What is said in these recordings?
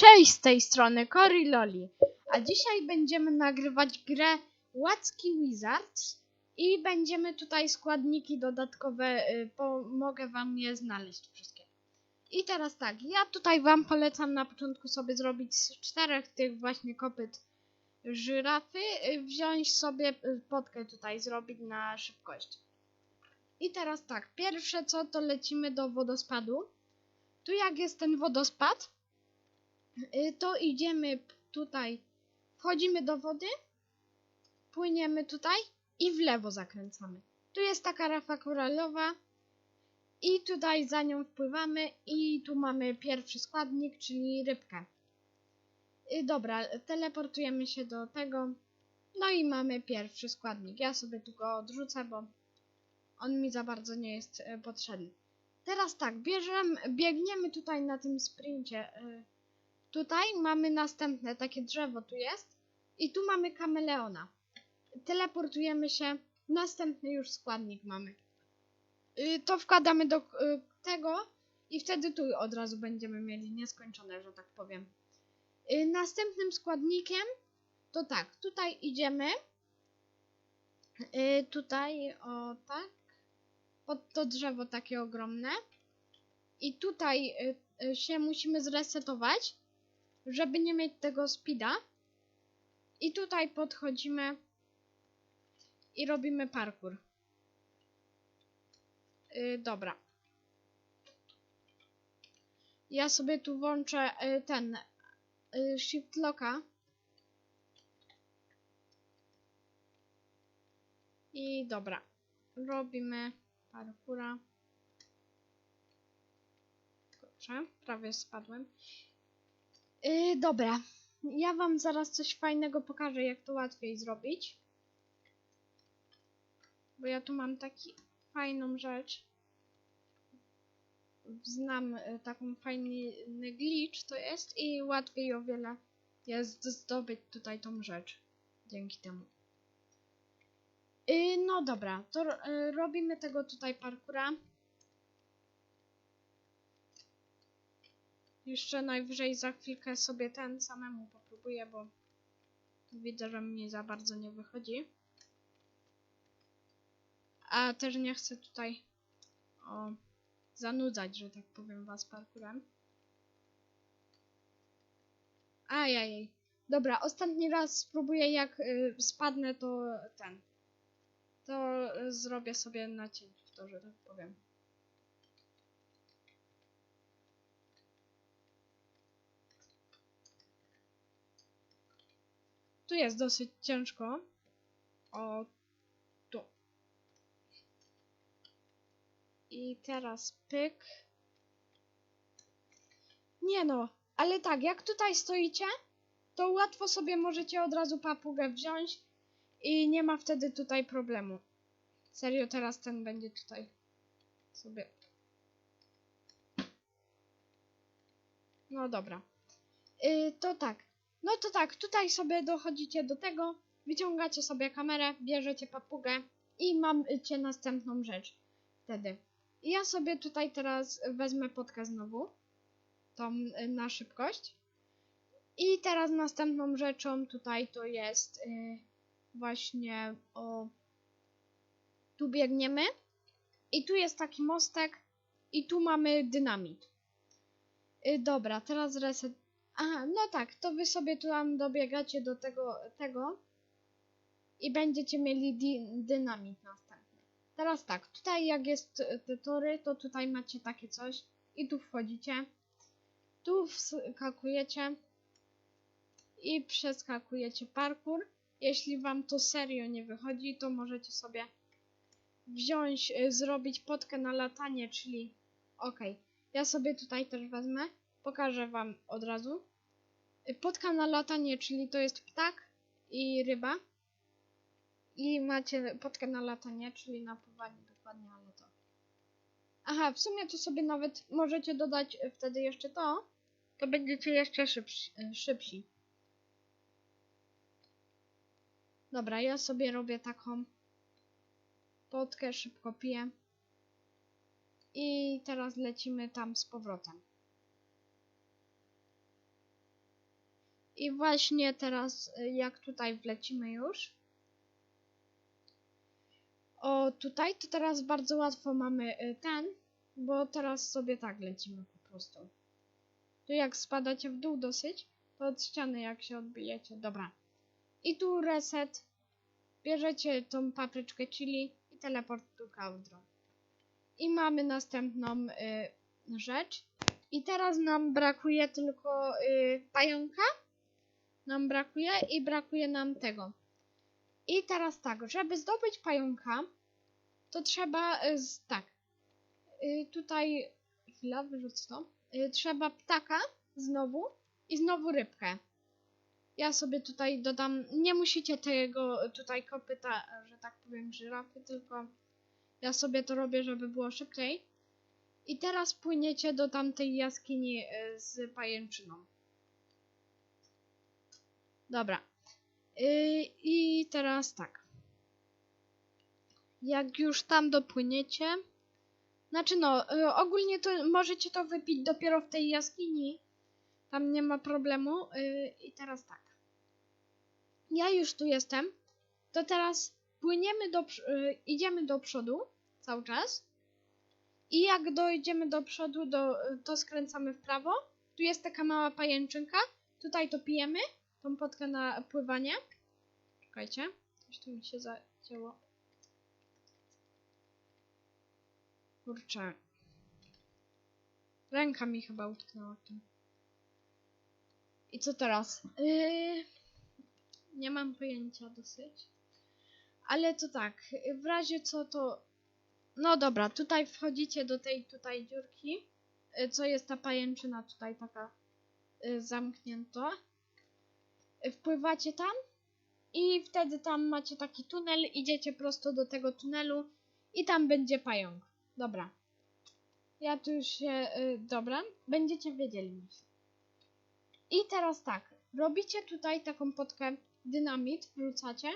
Cześć z tej strony Cory Loli, a dzisiaj będziemy nagrywać grę Łacki Wizards i będziemy tutaj składniki dodatkowe, y, pomogę wam je znaleźć wszystkie. I teraz tak, ja tutaj wam polecam na początku sobie zrobić z czterech tych właśnie kopyt żyrafy, y, wziąć sobie y, potkę tutaj, zrobić na szybkość. I teraz tak, pierwsze co to lecimy do wodospadu. Tu jak jest ten wodospad, to idziemy tutaj, wchodzimy do wody, płyniemy tutaj i w lewo zakręcamy. Tu jest taka rafa koralowa i tutaj za nią wpływamy i tu mamy pierwszy składnik, czyli rybkę. Y, Dobra, teleportujemy się do tego. No i mamy pierwszy składnik. Ja sobie tu go odrzucę, bo on mi za bardzo nie jest e, potrzebny. Teraz tak, bierzemy, biegniemy tutaj na tym sprincie. Tutaj mamy następne takie drzewo tu jest i tu mamy kameleona. Teleportujemy się, następny już składnik mamy. Y, To wkładamy do y, tego i wtedy tu od razu będziemy mieli nieskończone, że tak powiem. Y, Następnym składnikiem to tak, tutaj idziemy. Tutaj, o tak, pod to drzewo takie ogromne. I tutaj się musimy zresetować, żeby nie mieć tego speeda. I tutaj podchodzimy i robimy parkour. Y, dobra. Ja sobie tu włączę y, ten y, shift locka. I dobra. Robimy parkoura. Dobrze, prawie spadłem. Yy, dobra. Ja wam zaraz coś fajnego pokażę, jak to łatwiej zrobić. Bo ja tu mam taki fajną rzecz. Znam y, taką fajny glitch to jest i łatwiej o wiele jest zdobyć tutaj tą rzecz. Dzięki temu. Yy, no dobra, to y, robimy tego tutaj parkura. Jeszcze najwyżej za chwilkę sobie ten samemu popróbuję, bo widzę, że mi za bardzo nie wychodzi. A też nie chcę tutaj o, zanudzać, że tak powiem, was parkurem. Ajajaj. Dobra, ostatni raz spróbuję jak y, spadnę to ten. To y, zrobię sobie nacięć w to, że tak powiem. Tu jest dosyć ciężko. O, tu. I teraz pyk. Nie no, ale tak, jak tutaj stoicie, to łatwo sobie możecie od razu papugę wziąć i nie ma wtedy tutaj problemu. Serio, teraz ten będzie tutaj sobie. No dobra. Yy, to tak. No to tak, tutaj sobie dochodzicie do tego, wyciągacie sobie kamerę, bierzecie papugę i macie następną rzecz wtedy. I ja sobie tutaj teraz wezmę potkę znowu, tą y, na szybkość. I teraz następną rzeczą tutaj to jest y, właśnie o... Tu biegniemy i tu jest taki mostek i tu mamy dynamit. Y, dobra, teraz reset Aha, no tak, to wy sobie tu tam dobiegacie do tego, tego i będziecie mieli di dynamit następny. Teraz tak, tutaj jak jest te tory, to tutaj macie takie coś i tu wchodzicie, tu wskakujecie i przeskakujecie parkour. Jeśli wam to serio nie wychodzi, to możecie sobie wziąć, e, zrobić potkę na latanie, czyli ok, ja sobie tutaj też wezmę. Pokażę wam od razu. Podka na latanie, czyli to jest ptak i ryba. I macie podkę na latanie, czyli na pływanie dokładnie, ale to. Aha, w sumie to sobie nawet możecie dodać wtedy jeszcze to, to będziecie jeszcze szybsi. szybsi. Dobra, ja sobie robię taką podkę, szybko piję. I teraz lecimy tam z powrotem. I właśnie teraz, y, jak tutaj wlecimy już. O, tutaj to teraz bardzo łatwo mamy y, ten, bo teraz sobie tak lecimy po prostu. Tu jak spadacie w dół dosyć, to od ściany jak się odbijecie. Dobra. I tu reset. Bierzecie tą papryczkę chili i teleport tu Cauldron. I mamy następną y, rzecz. I teraz nam brakuje tylko y, pająka. Nam brakuje i brakuje nam tego. I teraz tak, żeby zdobyć pająka, to trzeba y, tak. Y, tutaj chwila, wyrzucę to. Y, trzeba ptaka znowu i znowu rybkę. Ja sobie tutaj dodam, nie musicie tego tutaj kopyta, że tak powiem, żyrafy, tylko ja sobie to robię, żeby było szybciej. I teraz płyniecie do tamtej jaskini z pajęczyną. Dobra. Y, I teraz tak. Jak już tam dopłyniecie, znaczy no, y, ogólnie to możecie to wypić dopiero w tej jaskini. Tam nie ma problemu. Y, I teraz tak. Ja już tu jestem. To teraz płyniemy do, prz- y, idziemy do przodu cały czas. I jak dojdziemy do przodu, do, to skręcamy w prawo. Tu jest taka mała pajęczynka. Tutaj to pijemy. Tą potkę na pływanie. Czekajcie. Coś tu mi się zacięło. Kurczę. Ręka mi chyba utknęła w tym. I co teraz? Yy... Nie mam pojęcia dosyć. Ale to tak, w razie co to... No dobra, tutaj wchodzicie do tej tutaj dziurki, co jest ta pajęczyna tutaj taka y, zamknięta. Wpływacie tam i wtedy tam macie taki tunel, idziecie prosto do tego tunelu i tam będzie pająk. Dobra. Ja tu już się... Y, dobra, będziecie wiedzieli. I teraz tak, robicie tutaj taką potkę dynamit, wrzucacie.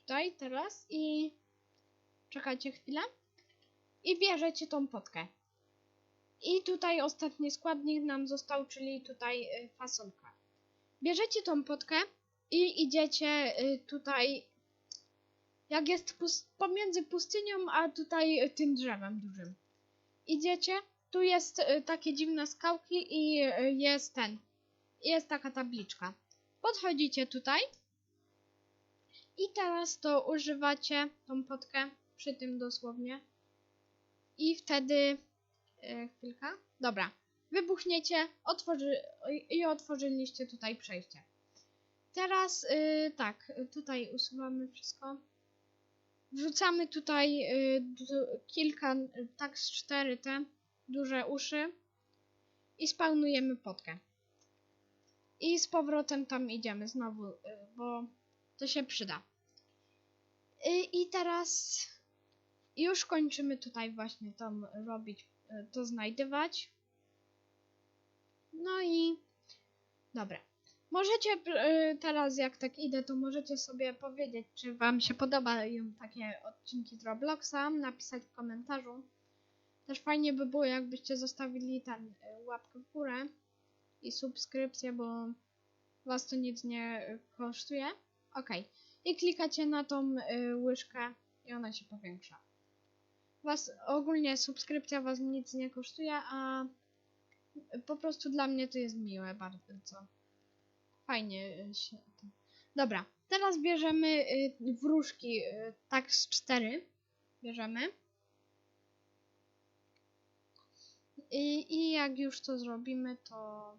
Tutaj, teraz i czekajcie chwilę. I bierzecie tą potkę. I tutaj ostatni składnik nam został, czyli tutaj y, fasolka. Bierzecie tą potkę i idziecie y, tutaj, jak jest pus- pomiędzy pustynią, a tutaj y, tym drzewem dużym. Idziecie, tu jest y, takie dziwne skałki i jest ten, jest taka tabliczka. Podchodzicie tutaj i teraz to używacie tą potkę przy tym dosłownie. I wtedy chwilka. Dobra. Wybuchniecie otworzy, i otworzyliście tutaj przejście. Teraz y, tak, tutaj usuwamy wszystko. Wrzucamy tutaj y, kilka, tak z cztery te duże uszy i spełnujemy potkę. I z powrotem tam idziemy znowu, y, bo to się przyda. I teraz już kończymy tutaj właśnie tam robić, to znajdywać. No i dobra. Możecie y, teraz, jak tak idę, to możecie sobie powiedzieć, czy Wam się podobają takie odcinki z Robloxa, napisać w komentarzu. Też fajnie by było, jakbyście zostawili ten y, łapkę w górę i subskrypcję, bo Was to nic nie y, kosztuje. Ok. I klikacie na tą łyżkę i ona się powiększa. Was ogólnie subskrypcja Was nic nie kosztuje, a po prostu dla mnie to jest miłe bardzo. Fajnie się. Dobra, teraz bierzemy y, wróżki, y, tak z cztery. Bierzemy. I, I jak już to zrobimy, to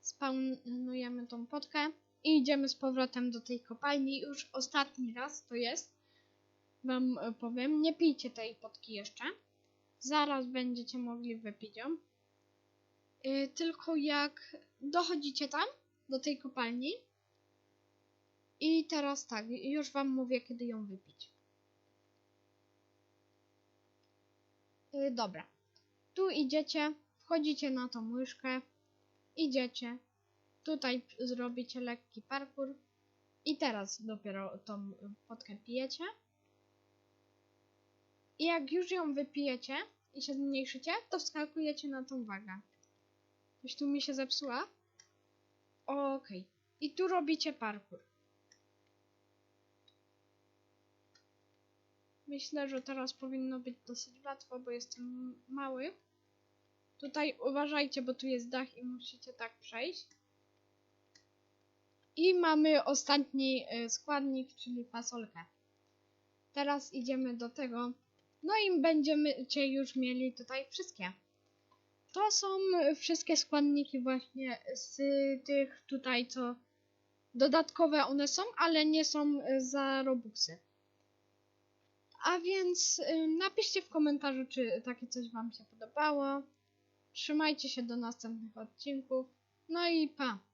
spawnujemy tą potkę i idziemy z powrotem do tej kopalni. Już ostatni raz to jest. Wam powiem, nie pijcie tej potki jeszcze. Zaraz będziecie mogli wypić ją. Y, tylko jak dochodzicie tam, do tej kopalni. I teraz tak, już wam mówię, kiedy ją wypić. Y, dobra. Tu idziecie, wchodzicie na tą łyżkę, idziecie, tutaj zrobicie lekki parkour i teraz dopiero tą potkę pijecie. I jak już ją wypijecie i się zmniejszycie, to wskakujecie na tą wagę. Coś tu mi się zepsuła. Okej. I tu robicie parkour. Myślę, że teraz powinno być dosyć łatwo, bo jestem mały. Tutaj uważajcie, bo tu jest dach i musicie tak przejść. I mamy ostatni y, składnik, czyli fasolkę. Teraz idziemy do tego. No i będziemy cię już mieli tutaj wszystkie. To są wszystkie składniki właśnie z tych tutaj, co dodatkowe one są, ale nie są za robuxy. A więc y, napiszcie w komentarzu, czy takie coś Wam się podobało. Trzymajcie się do następnych odcinków. No i pa!